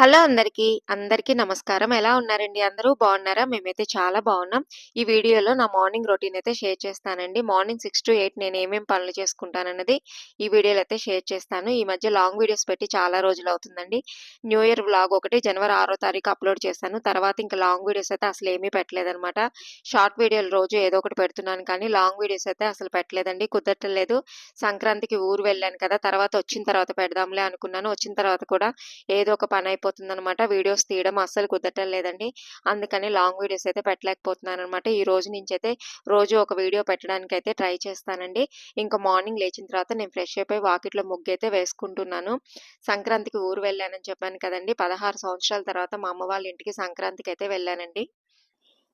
Hello అందరికీ. అందరికీ నమస్కారం. ఎలా ఉన్నారండి అందరూ? బాగున్నారా మేమైతే చాలా బాగున్నాం ఈ వీడియోలో నా మార్నింగ్ రొటీన్ అయితే షేర్ చేస్తానండి. మార్నింగ్ 6-8 నేను ఏమేమి పనులు చేసుకుంటానన్నది ఈ వీడియోలో అయితే షేర్ చేస్తాను. ఈ మధ్య లాంగ్ వీడియోస్ పెట్టి చాలా రోజులు అవుతుందండి న్యూ ఇయర్ వ్లాగ్ ఒకటి జనవరి ఆరో తారీఖు అప్‌లోడ్ చేశాను. తర్వాత ఇంకా లాంగ్ వీడియోస్ అయితే అసలు ఏమీ పెట్టలేదనమాట. షార్ట్ వీడియోలు రోజు ఏదో ఒకటి పెడుతున్నాను కానీ లాంగ్ వీడియోస్ అయితే అసలు పెట్టలేదండి. కుదరట్లేదు. సంక్రాంతికి ఊరు వెళ్ళాను కదా! తర్వాత వచ్చిన తర్వాత పెడదాంలే అనుకున్నాను. వచ్చిన తర్వాత కూడా ఏదో ఒక పని అయిపోతుందనమాట. వీడియోస్ తీయడం అస్సలు కుదరటం లేదండి. అందుకని లాంగ్ వీడియోస్ అయితే పెట్టలేకపోతున్నాననమాట. ఈ రోజు నుంచైతే రోజు ఒక వీడియో పెట్టడానికి అయితే ట్రై చేస్తానండి. ఇంకా మార్నింగ్ లేచిన తర్వాత నేను ఫ్రెష్ అయిపోయి వాకిట్లో అయితే వేసుకుంటున్నాను. సంక్రాంతికి ఊరు వెళ్ళానని చెప్పాను కదండి పదహారు సంవత్సరాల తర్వాత మా అమ్మ వాళ్ళ ఇంటికి సంక్రాంతికి అయితే వెళ్ళానండి.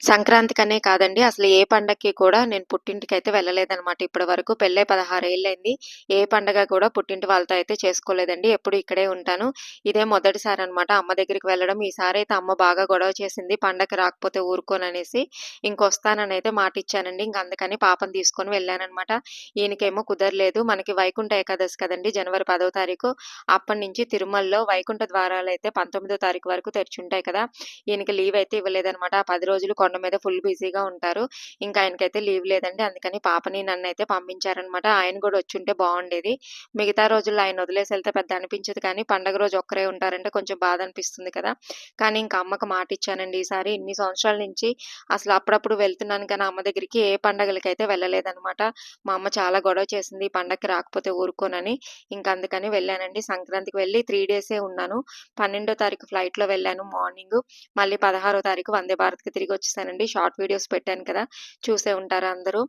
సంక్రాంతికనే కాదండి. అసలు ఏ పండక్కి కూడా నేను పుట్టింటికైతే వెళ్ళలేదనమాట ఇప్పటి వరకు. పెళ్ళై 16 ఏళ్ళయింది. ఏ పండగ కూడా పుట్టింటి వాళ్ళతో అయితే చేసుకోలేదండి. ఎప్పుడు ఇక్కడే ఉంటాను. ఇదే మొదటిసారనమాట అమ్మ దగ్గరికి వెళ్ళడం. ఈసారైతే అమ్మ బాగా గొడవ చేసింది. పండగకి రాకపోతే ఊరుకోననేసి. ఇంకొస్తానని అయితే మాట ఇచ్చానండి ఇంక అందుకని పాపను తీసుకొని వెళ్ళానమాట ఈయనకేమో కుదరలేదు. మనకి వైకుంఠ ఏకాదశి కదండి జనవరి పదవ తారీఖు. అప్పటినుంచి తిరుమలలో వైకుంఠ ద్వారాలు అయితే పంతొమ్మిదో తారీఖు వరకు తెరిచుంటాయి కదా! ఈయనకి లీవ్ అయితే ఇవ్వలేదనమాట. ఆ పది రోజులు కొండ మీద ఫుల్ బిజీగా ఉంటారు. ఇంకా ఆయనకైతే లీవ్ లేదండి. అందుకని పాపని నన్ను అయితే పంపించారనమాట. ఆయన కూడా వచ్చి ఉంటే బాగుండేది మిగతా రోజుల్లో ఆయన వదిలేసి వెళ్తే పెద్ద అనిపించదు కానీ పండగ రోజు ఒక్కరే ఉంటారంటే కొంచెం బాధ అనిపిస్తుంది కదా! కానీ ఇంక అమ్మకి మాటిచ్చానండి. ఈసారి ఇన్ని సంవత్సరాల నుంచి అసలు అప్పుడప్పుడు వెళ్తున్నాను కానీ అమ్మ దగ్గరికి ఏ పండగలకైతే వెళ్ళలేదనమాట. మా అమ్మ చాలా గొడవ చేసింది. ఈ పండగకి రాకపోతే ఊరుకోనని. ఇంకా అందుకని వెళ్ళానండి. సంక్రాంతికి వెళ్ళి త్రీ డేసే ఉన్నాను. 12 తారీఖు ఫ్లైట్‌లో వెళ్ళాను మార్నింగ్ మళ్ళీ 16 తారీఖు వందే భారత్‌కి తిరిగొచ్చేసానండి. షార్ట్ వీడియోస్ పెట్టాను కదా! చూసే ఉంటారు అందరూ.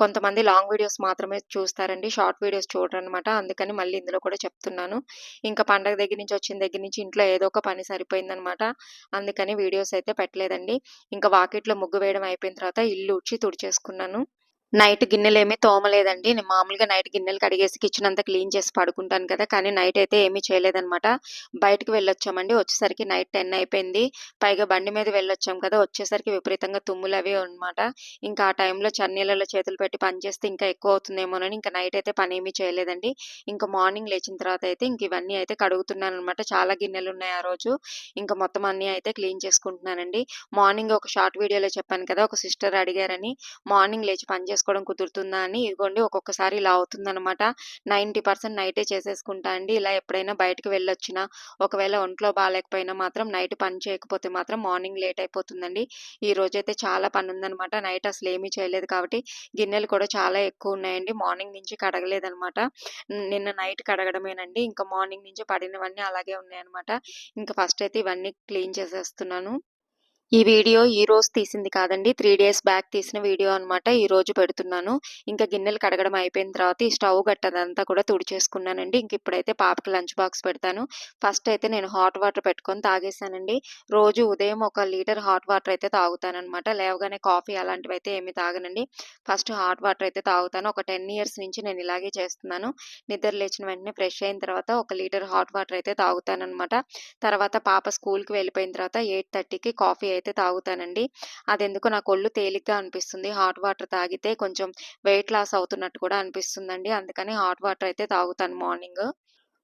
కొంతమంది లాంగ్ వీడియోస్ మాత్రమే చూస్తారండి. షార్ట్ వీడియోస్ చూడరనమాట. అందుకని మళ్ళీ ఇందులో కూడా చెప్తున్నాను. ఇంకా పండగ దగ్గర నుంచి వచ్చిన దగ్గర నుంచి ఇంట్లో ఏదో ఒక పని సరిపోయిందనమాట. అందుకని వీడియోస్ అయితే పెట్టలేదండి. ఇంకా వాకిట్లో ముగ్గు వేయడం అయిపోయిన తర్వాత ఇల్లు ఉడిచి తుడిచేసుకున్నాను. నైట్ గిన్నెలేమి తోమలేదండి. నేను మామూలుగా నైట్ గిన్నెలు కడిగేసి కిచెన్ అంతా క్లీన్ చేసి పడుకుంటాను కదా! కానీ నైట్ అయితే ఏమీ చేయలేదనమాట. బయటకి వెళ్ళొచ్చామండి. వచ్చేసరికి నైట్ 10 అయిపోయింది. పైగా బండి మీద వెళ్ళొచ్చాం కదా! వచ్చేసరికి విపరీతంగా తుమ్ములు అవి అనమాట. ఇంకా ఆ టైంలో చన్నీళ్ళలో చేతులు పెట్టి పని చేస్తే ఇంకా ఎక్కువ అవుతుందేమోనని ఇంకా నైట్ అయితే పని ఏమీ చేయలేదండి. ఇంకా మార్నింగ్ లేచిన తర్వాత అయితే ఇంక ఇవన్నీ అయితే కడుగుతున్నాను అనమాట చాలా గిన్నెలు ఉన్నాయి ఆ రోజు. ఇంకా మొత్తం అన్నీ అయితే క్లీన్ చేసుకుంటున్నానండి. మార్నింగ్ ఒక షార్ట్ వీడియోలో చెప్పాను కదా! ఒక సిస్టర్ అడిగారని మార్నింగ్ లేచి పని చేసుకోవడం కుదురుతుందా అని. ఇదిగోండి ఒక్కొక్కసారి ఇలా అవుతుందనమాట. 90% నైటే చేసేసుకుంటా అండి. ఇలా ఎప్పుడైనా బయటకి వెళ్ళొచ్చినా, ఒకవేళ ఒంట్లో బాగాలేకపోయినా మాత్రం నైట్ పని చేయకపోతే మాత్రం మార్నింగ్ లేట్ అయిపోతుందండి. ఈ రోజైతే చాలా పని ఉందనమాట నైట్ అసలు ఏమీ చేయలేదు కాబట్టి గిన్నెలు కూడా చాలా ఎక్కువ ఉన్నాయండి మార్నింగ్ నుంచి కడగలేదనమాట. నిన్న నైట్ కడగడమేనండి. ఇంకా మార్నింగ్ నుంచి పడినవన్నీ అలాగే ఉన్నాయన్నమాట ఇంకా ఫస్ట్ అయితే ఇవన్నీ క్లీన్ చేసేస్తున్నాను. ఈ వీడియో ఈ రోజు తీసింది కాదండి. త్రీ డేస్ బ్యాక్ తీసిన వీడియో అనమాట. రోజు పెడుతున్నాను. ఇంకా గిన్నెలు కడగడం అయిపోయిన తర్వాత ఈ స్టవ్ గట్టదంతా కూడా తుడిచేసుకున్నానండి. ఇంక ఇప్పుడైతే పాపకి లంచ్ బాక్స్ పెడతాను. ఫస్ట్ అయితే నేను హాట్ వాటర్ పెట్టుకొని తాగేసానండి. రోజు ఉదయం ఒక లీటర్ హాట్ వాటర్ అయితే తాగుతానమాట లేవగానే కాఫీ అలాంటివైతే ఏమి తాగనండి. ఫస్ట్ హాట్ వాటర్ అయితే తాగుతాను. ఒక 10 ఇయర్స్ నుంచి నేను ఇలాగే చేస్తున్నాను. నిద్ర లేచిన వెంటనే ఫ్రెష్ అయిన తర్వాత ఒక లీటర్ హాట్ వాటర్ అయితే తాగుతానమాట తర్వాత పాప స్కూల్‌కి వెళ్ళిపోయిన తర్వాత 8:30కి కాఫీ అయితే తాగుతానండి. అదెందుకో నాకు ఒళ్ళు తేలిగ్గా అనిపిస్తుంది. హాట్ వాటర్ తాగితే కొంచెం వెయిట్ లాస్ అవుతున్నట్టు కూడా అనిపిస్తుందండి. అందుకని హాట్ వాటర్ అయితే తాగుతాను మార్నింగ్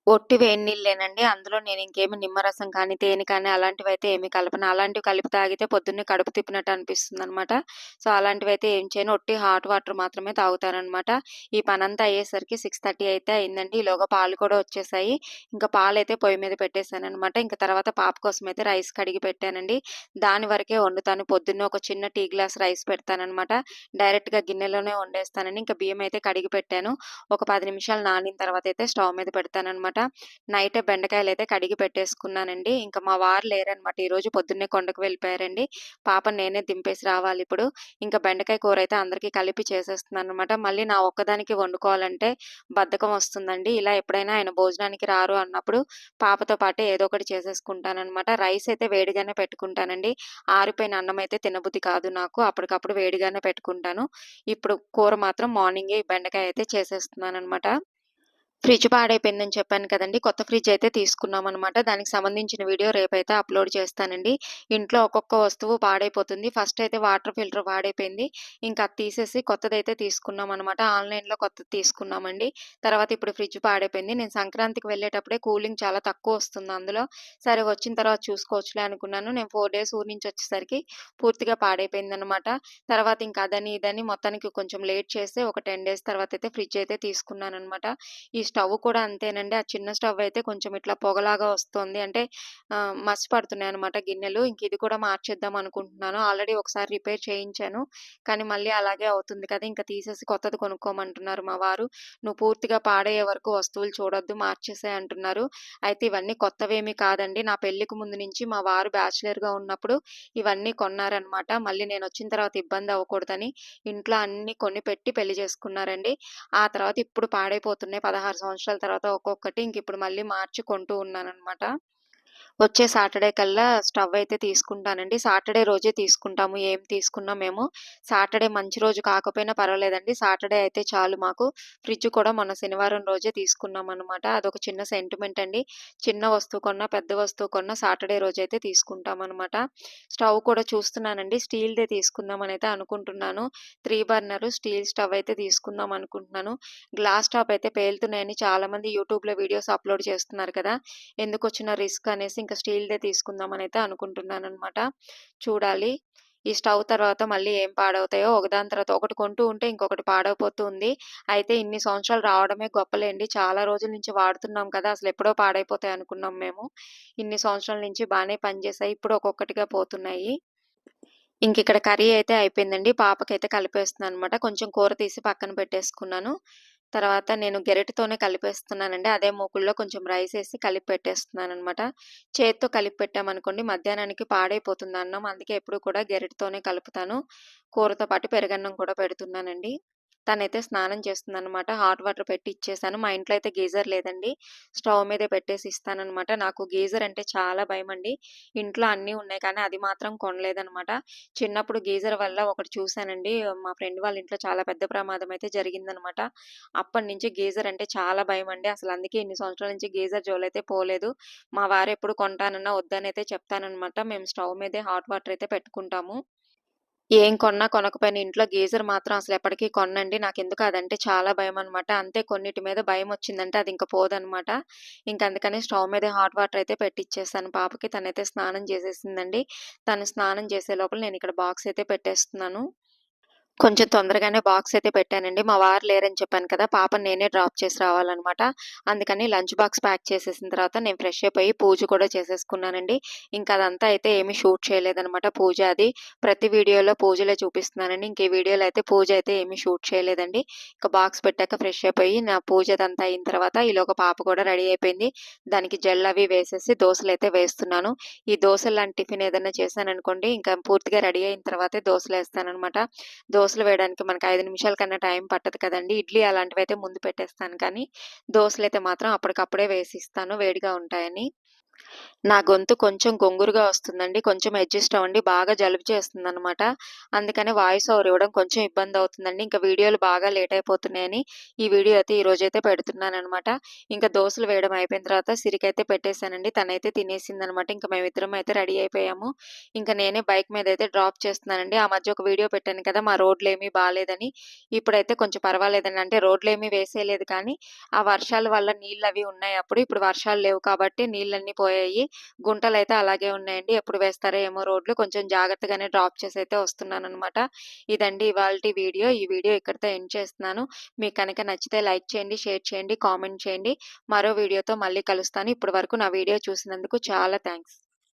ఒట్టి వేడి నీళ్ళేనండి. అందులో నేను ఇంకేమి నిమ్మరసం కానీ, తేనె కానీ అలాంటివి అయితే ఏమి కలపను. అలాంటివి కలిపి తాగితే పొద్దున్నే కడుపు తిప్పినట్టు అనిపిస్తుంది అనమాట సో, అలాంటివి అయితే ఏం చేయను. ఒట్టి హాట్ వాటర్ మాత్రమే తాగుతానమాట ఈ పనంతా అయ్యేసరికి 6:30 అయితే అయిందండి. ఈలోగా పాలు కూడా వచ్చేసాయి. ఇంకా పాలైతే పొయ్యి మీద పెట్టేసాననమాట. ఇంకా తర్వాత పాప కోసం అయితే రైస్ కడిగి పెట్టానండి. దాని వరకే వండుతాను. పొద్దున్నే ఒక చిన్న టీ గ్లాస్ రైస్ పెడతానమాట డైరెక్ట్‌గా గిన్నెలోనే వండేస్తానని ఇంకా బియ్యం అయితే కడిగి పెట్టాను. ఒక పది నిమిషాలు నానిన తర్వాత అయితే స్టవ్ మీద నైట్ నైటే అయితే కడిగి పెట్టేసుకున్నానండి. ఇంకా మా వారు లేరనమాట. ఈరోజు పొద్దున్నే కొండకు వెళ్ళిపోయారండి. పాప నేనే దింపేసి రావాలి ఇప్పుడు ఇంకా బెండకాయ కూర అయితే అందరికీ కలిపి చేసేస్తున్నాను అనమాట మళ్ళీ నా ఒక్కదానికి వండుకోవాలంటే బద్ధకం వస్తుందండి. ఇలా ఎప్పుడైనా ఆయన భోజనానికి రారు అన్నప్పుడు పాపతో పాటే ఏదో ఒకటి చేసేసుకుంటానమాట రైస్ అయితే వేడిగానే పెట్టుకుంటానండి. ఆరిపోయిన అన్నం అయితే తినబుద్ధి కాదు నాకు. అప్పటికప్పుడు వేడిగానే పెట్టుకుంటాను. ఇప్పుడు కూర మాత్రం మార్నింగే బెండకాయ అయితే చేసేస్తున్నాను అనమాట ఫ్రిడ్జ్ పాడైపోయిందని చెప్పాను కదండి కొత్త ఫ్రిడ్జ్ అయితే తీసుకున్నాం అనమాట దానికి సంబంధించిన వీడియో రేపైతే అప్‌లోడ్ చేస్తానండి. ఇంట్లో ఒక్కొక్క వస్తువు పాడైపోతుంది. ఫస్ట్ అయితే వాటర్ ఫిల్టర్ పాడైపోయింది. ఇంకా అది తీసేసి కొత్తదైతే తీసుకున్నామనమాట. ఆన్‌లైన్‌లో కొత్తది తీసుకున్నామండి. తర్వాత ఇప్పుడు ఫ్రిడ్జ్ పాడైపోయింది. నేను సంక్రాంతికి వెళ్ళేటప్పుడే కూలింగ్ చాలా తక్కువ వస్తుంది అందులో. సరే వచ్చిన తర్వాత చూసుకోవచ్చులే అనుకున్నాను. నేను ఫోర్ డేస్ ఊరి నుంచి వచ్చేసరికి పూర్తిగా పాడైపోయింది అనమాట తర్వాత ఇంకా అదని, ఇదని మొత్తానికి కొంచెం లేట్ చేస్తే ఒక 10 డేస్ తర్వాత అయితే ఫ్రిడ్జ్ అయితే తీసుకున్నాను అనమాట ఈ స్టవ్ కూడా అంతేనండి. ఆ చిన్న స్టవ్ అయితే కొంచెం ఇట్లా పొగలాగా వస్తుంది అంటే ఆహ్, పడుతున్నాయి అనమాట గిన్నెలు. ఇంక ఇది కూడా మార్చేద్దాం అనుకుంటున్నాను. ఆల్రెడీ ఒకసారి రిపేర్ చేయించాను. కానీ మళ్ళీ అలాగే అవుతుంది కదా! ఇంకా తీసేసి కొత్తది కొనుక్కోమంటున్నారు మా వారు. "నువ్వు పూర్తిగా పాడయ్యే వరకు వస్తువులు చూడొద్దు మార్చేసే అంటున్నారు. అయితే ఇవన్నీ కొత్తవేమీ కాదండి. నా పెళ్ళికి ముందు నుంచి మా వారు బ్యాచిలర్‌గా ఉన్నప్పుడు ఇవన్నీ కొన్నారనమాట. మళ్ళీ నేను వచ్చిన తర్వాత ఇబ్బంది అవ్వకూడదని ఇంట్లో అన్నీ కొనిపెట్టి పెళ్ళి చేసుకున్నారండి. ఆ తర్వాత ఇప్పుడు పాడైపోతున్నాయి. 16 సంవత్సరాల తర్వాత ఒక్కొక్కటి. ఇంకిప్పుడు మళ్ళీ మార్చి కొంటూ ఉన్నాననమాట. వచ్చే సాటర్‌డే కల్లా స్టవ్ అయితే తీసుకుంటానండి. సాటర్‌డే రోజే తీసుకుంటాము. ఏం తీసుకున్నా మేము. సాటర్‌డే మంచి రోజు కాకపోయినా పర్వాలేదండి. సాటర్‌డే అయితే చాలు మాకు. ఫ్రిడ్జ్ కూడా మన శనివారం రోజే తీసుకున్నామనమాట. అదొక చిన్న సెంటిమెంట్ అండి. చిన్న వస్తువు కొన్నా, పెద్ద వస్తువు కొన్నా సాటర్‌డే రోజు అయితే తీసుకుంటాం తీసుకుంటామనమాట. స్టవ్ కూడా చూస్తున్నానండి. స్టీల్‌దే అయితే అనుకుంటున్నాను. త్రీ బర్నర్ స్టీల్ స్టవ్ అయితే తీసుకుందాం అనుకుంటున్నాను. గ్లాస్ టాప్ అయితే పేలుతున్నాయని చాలామంది యూట్యూబ్‌లో వీడియోస్ అప్‌లోడ్ చేస్తున్నారు కదా! ఎందుకు వచ్చిన రిస్క్ అనేసి ఇంకా స్టీల్‌దే అనుకుంటున్నాను అన్నమాట చూడాలి. ఈ స్టవ్ తర్వాత మళ్ళీ ఏం పాడవుతాయో ఒకదాని తర్వాత ఒకటి కొంటూ ఉంటే ఇంకొకటి పాడైపోతుంది అయితే ఇన్ని సంవత్సరాలు రావడమే గొప్పలేండి. చాలా రోజుల నుంచి వాడుతున్నాం కదా! అసలు ఎప్పుడో పాడైపోతాయి అనుకున్నాం మేము. ఇన్ని సంవత్సరాల నుంచి బాగానే పనిచేసాయి ఇప్పుడు ఒక్కొక్కటిగా పోతున్నాయి. ఇంకిక్కడ కర్రీ అయితే అయిపోయిందండి. పాపకైతే కలిపేస్తున్నాననమాట. కొంచెం కూర తీసి పక్కన పెట్టేసుకున్నాను. తర్వాత నేను గెరటితోనే కలిపేస్తున్నానండి. అదే మూకుల్లో కొంచెం రైస్ వేసి కలిపి పెట్టేస్తున్నాను అనమాట చేత్తో కలిపి పెట్టామనుకోండి మధ్యాహ్నానికి పాడైపోతుంది అన్నం. అందుకే ఎప్పుడు కూడా గెరటితోనే కలుపుతాను. కూరతో పాటు పెరుగన్నం కూడా పెడుతున్నానండి. తనైతే స్నానం చేస్తుందనమాట. హాట్ వాటర్ పెట్టి ఇచ్చేసాను. మా ఇంట్లో అయితే గీజర్ లేదండి. స్టవ్ మీదే పెట్టేసి ఇస్తానమాట నాకు గీజర్ అంటే చాలా భయమండి. ఇంట్లో అన్నీ ఉన్నాయి కానీ అది మాత్రం కొనలేదనమాట. చిన్నప్పుడు గీజర్ వల్ల ఒకటి చూసానండి. మా ఫ్రెండ్ వాళ్ళ ఇంట్లో చాలా పెద్ద ప్రమాదం అయితే జరిగిందనమాట. అప్పటినుంచి గీజర్ అంటే చాలా భయం అండి అసలు అందుకే ఇన్ని సంవత్సరాల నుంచి గీజర్ జోలైతే పోలేదు. మా వారు ఎప్పుడు కొంటానన్నా వద్దనైతే చెప్తానమాట మేము స్టవ్ మీదే హాట్ వాటర్ అయితే పెట్టుకుంటాము. ఏం కొన్నా, కొనకపోయినా ఇంట్లో గీజర్ మాత్రం అసలు ఎప్పటికీ కొనండి నాకు ఎందుకు అదంటే చాలా భయం అనమాట అంతే కొన్నిటి మీద భయం వచ్చిందంటే అది ఇంకా పోదనమాట. ఇంకా అందుకని స్టవ్ మీద హాట్ వాటర్ అయితే పెట్టిచ్చేసాను పాపకి. తనైతే స్నానం చేసేసిందండి. తను స్నానం చేసే లోపల నేను ఇక్కడ బాక్స్ అయితే పెట్టేస్తున్నాను. కొంచెం తొందరగానే బాక్స్ అయితే పెట్టానండి. మా వారు లేరని చెప్పాను కదా! పాప నేనే డ్రాప్ చేసి రావాలన్నమాట అందుకని లంచ్ బాక్స్ ప్యాక్ చేసేసిన తర్వాత నేను ఫ్రెష్ అయిపోయి పూజ కూడా చేసేసుకున్నానండి. ఇంకా అదంతా అయితే ఏమీ షూట్ చేయలేదనమాట పూజ అది. ప్రతి వీడియోలో పూజలే చూపిస్తున్నానండి. ఇంక ఈ వీడియోలో అయితే పూజ అయితే ఏమీ షూట్ చేయలేదండి. ఇంకా బాక్స్ పెట్టాక ఫ్రెష్ అయిపోయి నా పూజ అదంతా అయిన తర్వాత ఈలోక పాప కూడా రెడీ అయిపోయింది. దానికి జెల్ అవి వేసేసి దోసలైతే వేస్తున్నాను. ఈ దోశలు లాంటి టిఫిన్ ఏదన్నా చేశాననుకోండి ఇంకా పూర్తిగా రెడీ అయిన తర్వాతే దోసలేస్తాననమాట. దోసలు వేయడానికి మనకు ఐదు నిమిషాల కన్నా టైం పట్టదు కదండి. ఇడ్లీ అలాంటివి అయితే ముందు పెట్టేస్తాను. కానీ, దోసలైతే మాత్రం అప్పటికప్పుడే వేసిస్తాను వేడిగా ఉంటాయని. నా గొంతు కొంచెం గొంగురుగా వస్తుందండి. కొంచెం అడ్జస్ట్ అవ్వండి. బాగా జలుబు చేస్తుంది అనమాట అందుకని వాయిస్ ఓవర్ ఇవ్వడం కొంచెం ఇబ్బంది అవుతుందండి ఇంకా వీడియోలు బాగా లేట్ అయిపోతున్నాయని ఈ వీడియో అయితే ఈ రోజు పెడుతున్నాను అనమాట ఇంకా దోసలు వేయడం అయిపోయిన తర్వాత సిరికైతే పెట్టేసానండి. తనైతే తినేసింది అనమాట ఇంకా మేమిద్దరం అయితే రెడీ అయిపోయాము. ఇంకా నేనే బైక్ మీద అయితే డ్రాప్ చేస్తున్నానండి. ఆ మధ్య ఒక వీడియో పెట్టాను కదా! మా రోడ్లేమీ బాలేదని. ఇప్పుడైతే కొంచెం పర్వాలేదని అంటే రోడ్లేమీ వేసేయలేదు కానీ, ఆ వర్షాల వల్ల నీళ్ళు అవి ఉన్నాయి అప్పుడు. ఇప్పుడు వర్షాలు లేవు కాబట్టి నీళ్ళన్నీ పోయాయి. గుంటలు అయితే అలాగే ఉన్నాయండి. ఎప్పుడు వేస్తారో ఏమో రోడ్లు. కొంచెం జాగ్రత్తగానే డ్రాప్ చేసి అయితే వస్తున్నాను అనమాట ఇదండి ఇవాళ వీడియో. ఈ వీడియో ఇక్కడితో ఎండ్ చేస్తున్నాను. మీకు కనుక నచ్చితే లైక్ చేయండి, షేర్ చేయండి, కామెంట్ చేయండి. మరో వీడియోతో మళ్ళీ కలుస్తాను. ఇప్పటి వరకు నా వీడియో చూసినందుకు చాలా థ్యాంక్స్